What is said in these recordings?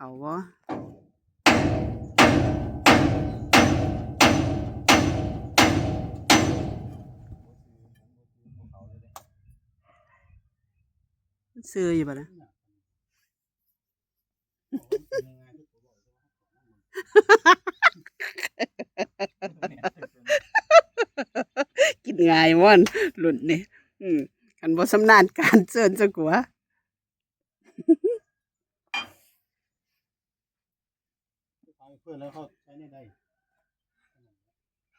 เขาบ่ซื้ออยู่บ่ล่ะกินง่ายม่อนหลุนนี่อืมคันบ่สำนานการเชิญซะกว่า เพื่อนแล้วเขาใช้ในใด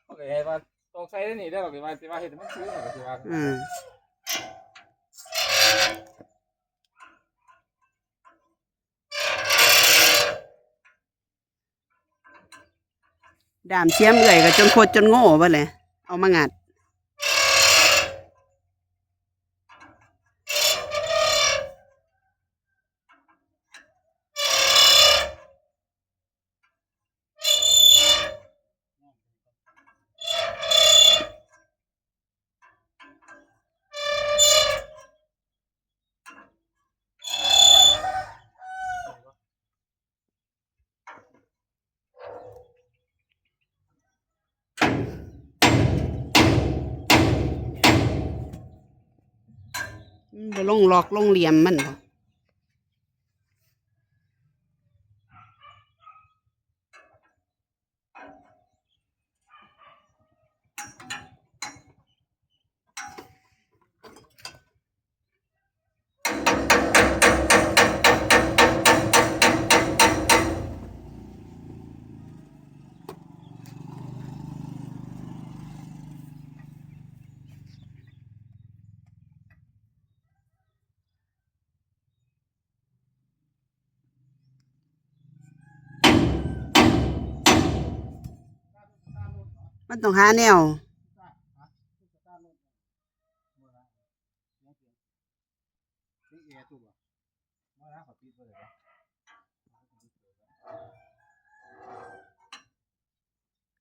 โอเคให้ว่าต้องใช้ได้นี่ได้หรอกสิว่าสิว่าเฮ็ดให้มันซื้อหน่อยก็สิว่าอืมดามเสียมเอื่อยก็จนโคตรจนโง่บ่เลยเอามางัด ลงหลอกลงเหลี่ยมมันบ่ มันต้องหาแนว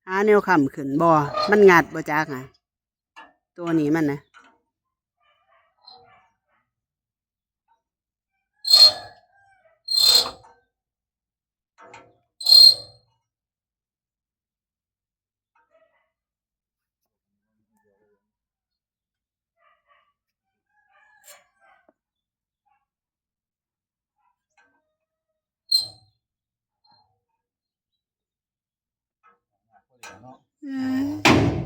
หาแนวคำขึ้นบ่ มันงัดบ่จักอะ ตัวนี้มันนะ 嗯。